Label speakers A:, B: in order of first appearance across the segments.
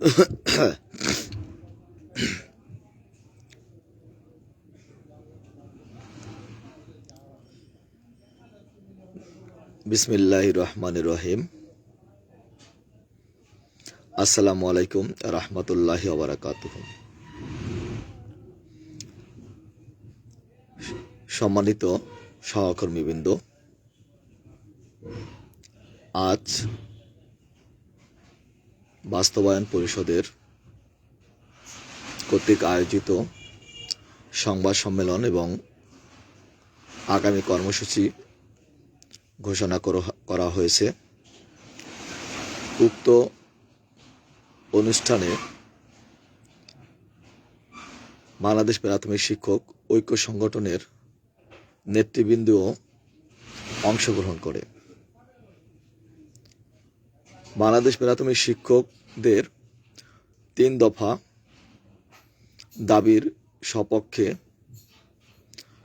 A: বিসমিল্লাহ রহমান রহিম। আসসালামু আলাইকুম রহমতুল্লাহ ওবরাকাত সম্মানিত সহকর্মীবৃন্দ আজ বাস্তবায়ন পরিষদের কর্তৃক আয়োজিত সংবাদ সম্মেলন এবং আগামী কর্মসূচি ঘোষণা করা- হয়েছে। উক্ত অনুষ্ঠানে বাংলাদেশ প্রাথমিক শিক্ষক ঐক্য সংগঠনের নেতৃবৃন্দও অংশগ্রহণ করে। বাংলাদেশ প্রাথমিক শিক্ষকদের তিন দফা দাবির সপক্ষে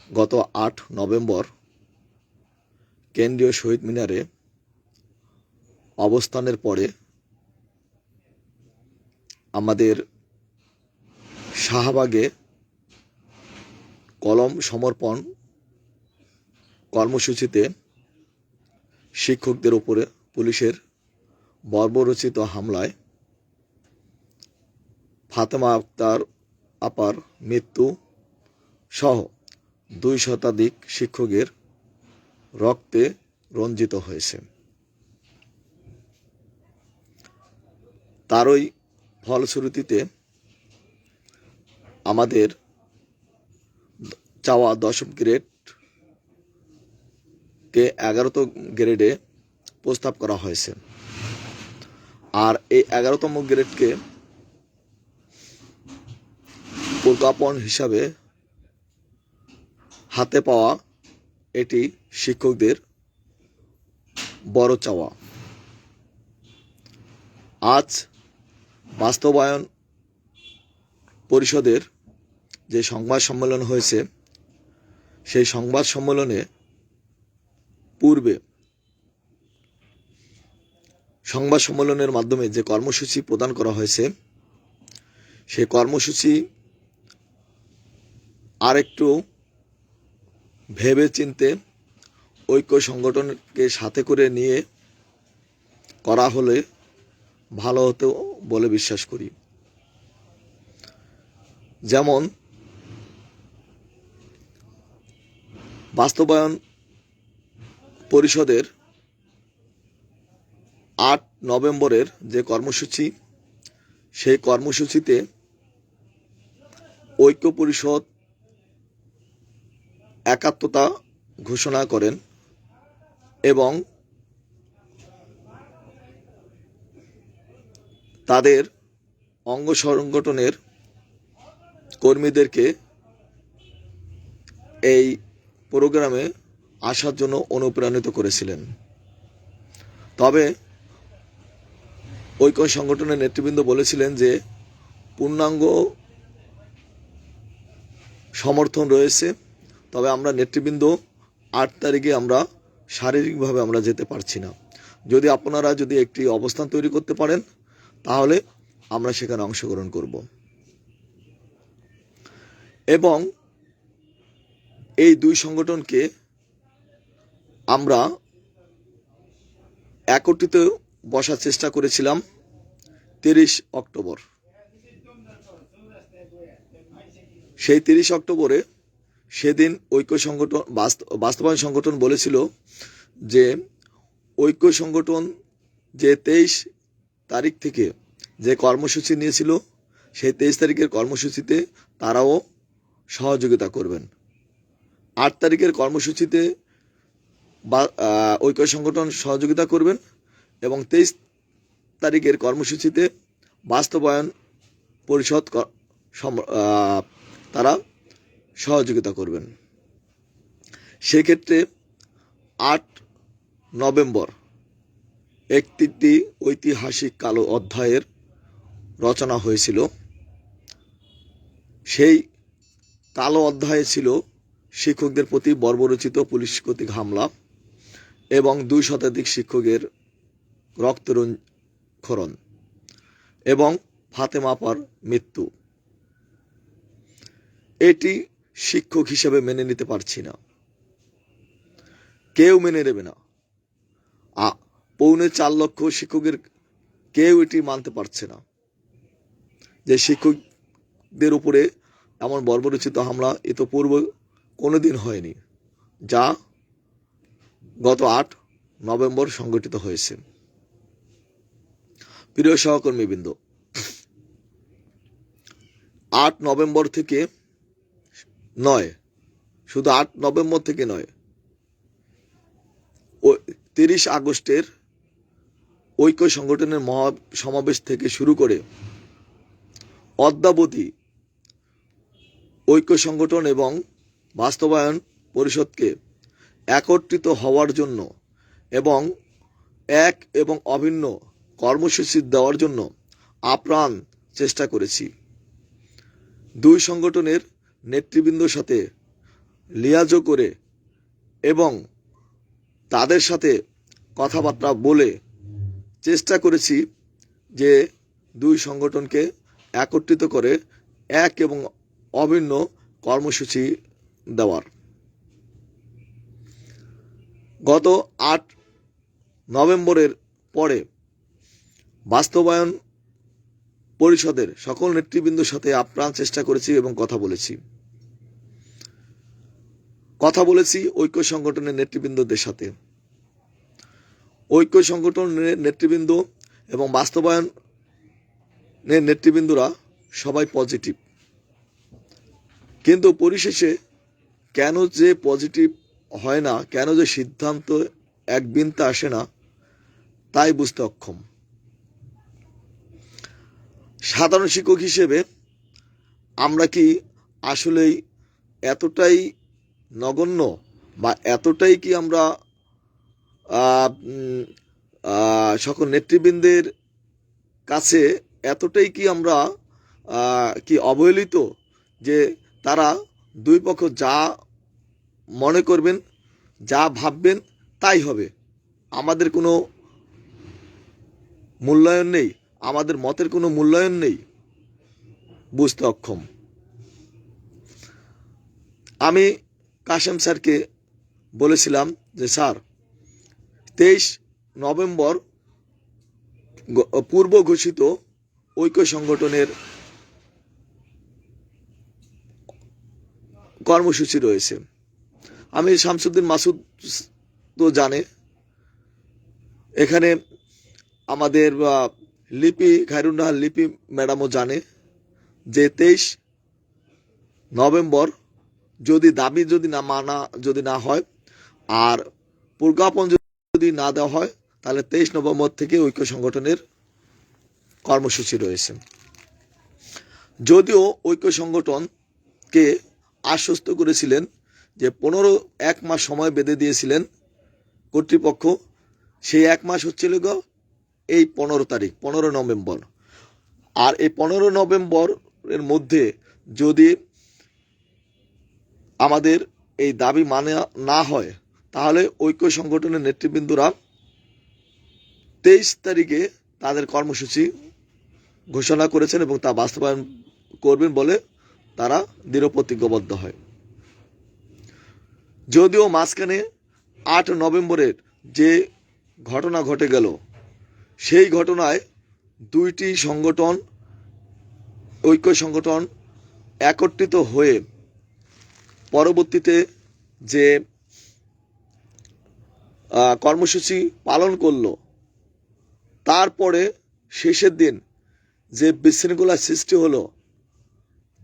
A: গত আট নভেম্বর কেন্দ্রীয় শহীদ মিনারে অবস্থানের পরে আমাদের শাহবাগে কলম সমর্পণ কর্মসূচিতে শিক্ষকদের উপরে পুলিশের বর্বরচিত হামলায় ফাতেমা আক্তার আপার মৃত্যু সহ দুই শতাধিক শিক্ষকের রক্তে রঞ্জিত হয়েছে। তারই ফলশ্রুতিতে আমাদের চাওয়া দশম গ্রেড কে এগারোতম গ্রেডে প্রস্তাব করা হয়েছে। আর এই এগারোতম গ্রেডকে প্রজ্ঞাপন হিসাবে হাতে পাওয়া এটি শিক্ষকদের বড় চাওয়া। আজ বাস্তবায়ন পরিষদের যে সংবাদ সম্মেলন হয়েছে, সেই সংবাদ সম্মেলনে পূর্বে সংবাদ সম্মেলনের মাধ্যমে যে কর্মসূচি প্রদান করা হয়েছে সেই কর্মসূচি আরেকটু ভেবে চিনতে ঐক্য সংগঠনকে সাথে করে নিয়ে করা হলে ভালো হতো বলে বিশ্বাস করি। যেমন, বাস্তবায়ন পরিষদের আট নভেম্বরের যে কর্মসূচি, সেই কর্মসূচিতে ঐক্য পরিষদ একাত্মতা ঘোষণা করেন এবং তাদের অঙ্গ সংগঠনের কর্মীদেরকে এই প্রোগ্রামে আসার জন্য অনুপ্রাণিত করেছিলেন। তবে ঐক্য সংগঠনের নেতৃবৃন্দ বলেছিলেন যে পূর্ণাঙ্গ সমর্থন রয়েছে, তবে আমরা নেতৃবৃন্দ আট তারিখে আমরা শারীরিকভাবে আমরা যেতে পারছি না। যদি আপনারা যদি একটি অবস্থান তৈরি করতে পারেন, তাহলে আমরা সেখানে অংশগ্রহণ করব। এবং এই দুই সংগঠনকে আমরা একত্রিত বসার চেষ্টা করেছিলাম তিরিশ অক্টোবর। সেই তিরিশ অক্টোবরে সেদিন ঐক্য সংগঠন বাস্তবায়ন সংগঠন বলেছিল যে ঐক্য সংগঠন যে তেইশ তারিখ থেকে যে কর্মসূচি নিয়েছিল, সেই তেইশ তারিখের কর্মসূচিতে তারাও সহযোগিতা করবেন। আট তারিখের কর্মসূচিতে ঐক্য সংগঠন সহযোগিতা করবেন এবং তেইশ তারিখের কর্মসূচিতে বাস্তবায়ন পরিষদ তারা সহযোগিতা করবেন। সেক্ষেত্রে আট নভেম্বর একটি ঐতিহাসিক কালো অধ্যায়ের রচনা হয়েছিল। সেই কালো অধ্যায়ে ছিল শিক্ষকদের প্রতি বর্বরচিত পুলিশ কর্তৃক হামলা এবং দুই শতাধিক শিক্ষকের রক্তক্ষরণ এবং ফাতেমা আপার মৃত্যু। এটি শিক্ষক হিসেবে মেনে নিতে পারছি না। কেউ মেনে নেবে না। পৌনে চার লক্ষ শিক্ষকের কেউ এটি মানতে পারছে না। যে শিক্ষকদের উপরে এমন বর্বরচিত হামলা ইতোপূর্ব কোনোদিন হয়নি, যা গত আট নভেম্বর সংগঠিত হয়েছে। প্রিয় সহকর্মীবৃন্দ, আট নভেম্বর থেকে নয়, শুধু আট নভেম্বর থেকে নয়, ও তিরিশ আগস্টের ঐক্য সংগঠনের মহা সমাবেশ থেকে শুরু করে অদ্যাবধি ঐক্য সংগঠন এবং বাস্তবায়ন পরিষদকে একত্রিত হওয়ার জন্য এবং এক এবং অভিন্ন কর্মসূচি দেওয়ার জন্য আপ্রাণ চেষ্টা করেছি। দুই সংগঠনের নেতৃবৃন্দর সাথে লিয়াজো করে এবং তাদের সাথে কথাবার্তা বলে চেষ্টা করেছি যে দুই সংগঠনকে একত্রিত করে এক এবং অভিন্ন কর্মসূচি দেওয়ার। গত আট নভেম্বরের পরে বাস্তবায়ন পরিষদের সকল নেতৃবৃন্দর সাথে আপ্রাণ চেষ্টা করেছি এবং কথা বলেছি। কথা বলেছি ঐক্য সংগঠনের নেতৃবৃন্দদের সাথে। ঐক্য সংগঠনের নেতৃবৃন্দ এবং বাস্তবায়নের নেতৃবৃন্দরা সবাই পজিটিভ। কিন্তু পরিশেষে কেন যে পজিটিভ হয় না, কেন যে সিদ্ধান্ত এক বিনতে আসে না, তাই বুঝতে অক্ষম। সাধারণ শিক্ষক হিসেবে আমরা কি আসলেই এতটাই নগণ্য বা এতটাই কি আমরা সকল নেতৃবৃন্দের কাছে এতটাই কি আমরা কি অবহেলিত যে তারা দুই পক্ষ যা মনে করবেন, যা ভাববেন তাই হবে? আমাদের কোনো মূল্যায়ন নেই। আমাদের মতের কোনো মূল্যায়ন নেই। বুঝতে অক্ষম। আমি কাশেম স্যারকে বলেছিলাম যে, স্যার, তেইশ নভেম্বর পূর্ব ঘোষিত ঐক্য সংগঠনের কর্মসূচি রয়েছে। আমি শামসুদ্দিন মাসুদ তো জানে। এখানে আমাদের লিপি খায়রুন্নাহার লিপি ম্যাডামও জানে যে তেইশ নভেম্বর যদি দাবি যদি না মানা যদি না হয় আর প্রজ্ঞাপন যদি না দেওয়া হয়, তাহলে তেইশ নভেম্বর থেকে ঐক্য সংগঠনের কর্মসূচি রয়েছে। যদিও ঐক্য সংগঠনকে আশ্বস্ত করেছিলেন যে পনেরো এক মাস সময় বেঁধে দিয়েছিলেন কর্তৃপক্ষ, সেই এক মাস হচ্ছিল এই পনেরো তারিখ, পনেরো নভেম্বর। আর এই পনেরো নভেম্বরের মধ্যে যদি আমাদের এই দাবি মানে না হয়, তাহলে ঐক্য সংগঠনের নেতৃবৃন্দরা তেইশ তারিখে তাদের কর্মসূচি ঘোষণা করেছেন এবং তা বাস্তবায়ন করবেন বলে তারা দৃঢ় প্রতিজ্ঞবদ্ধ হয়। যদিও মাঝখানে আট নভেম্বরের যে ঘটনা ঘটে গেল সেই ঘটনায় দুইটি সংগঠন, ঐক্য সংগঠন একত্রিত হয়ে পরবর্তীতে যে কর্মসূচি পালন করল, তারপরে শেষের দিন যে বিশৃঙ্খলা সৃষ্টি হলো